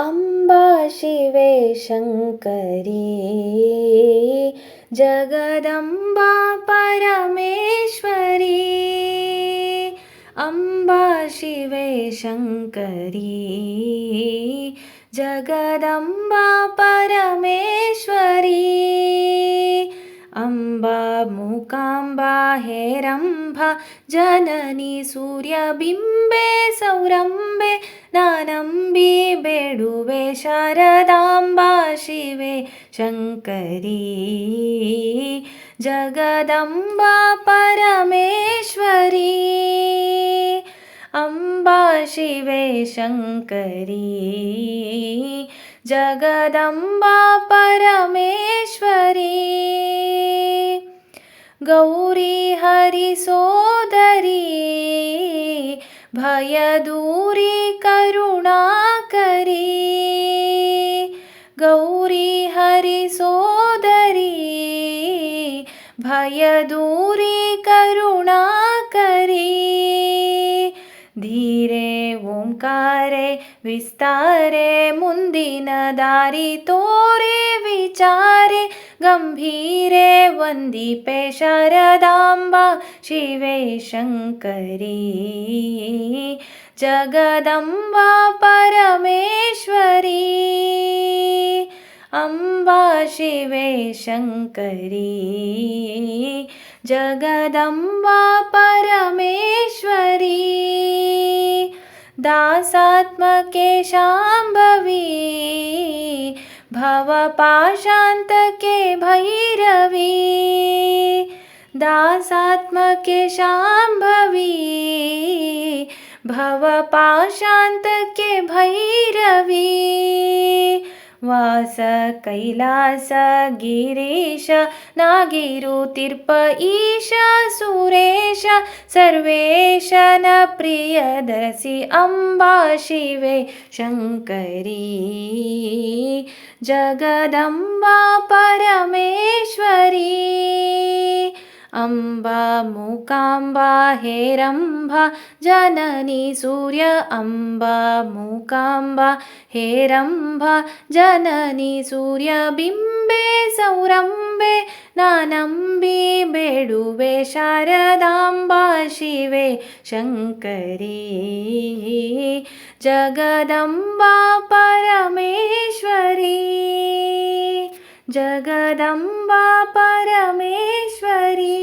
अम्बा शिवे शङ्करी। जगदम्बा परमेश्वरी। अम्बा शिवे शङ्करी। जगदम्बा परमेश्वरी। अम्बा मूकाम्बा हेरम्भ जननी सूर्यबिम्बे सौरम्बे नानम्बी बेडुवे शारदाम्बा शिवे शङ्करी जगदम्बा परमेश्वरी अम्बा शिवे शङ्करी जगदम्बा परमेश्वरी गौरी हरिसोदरी भयदूरी करुणाकरी गौरी हरिसोदरी भयदूरी करुणाकरी धीरे ओङ्कारे विस्तारे मुन्दिन दारि तोरे विचारे गम्भीरे वन्दिपे शारदाम्बा शिवे शङ्करी। जगदम्बा परमेश्वरी। अम्बा शिवे शङ्करी। जगदम्बा परमेश्वरी। दासात्मके शाम्भवी भवपाशान्तके भैरवी दासात्मके शाम्भवी भवपाशान्तके भैरवी वास कैलास गिरीश नागिरुतिर्प ईश सुरेश सर्वेश न प्रियदर्शि अम्बा शिवे शङ्करी जगदम्बा परमेश्वरी। अम्बा मूकाम्बा हेरम्भा जननी सूर्य अम्बा मूकाम्बा हेरम्भा जननी सूर्यबिम्बे सौरम्बे नानम्बी बेडुवे शारदाम्बा शिवे शङ्करी जगदम्बा परमेश्वरी जगदम्बा परमेश्वरी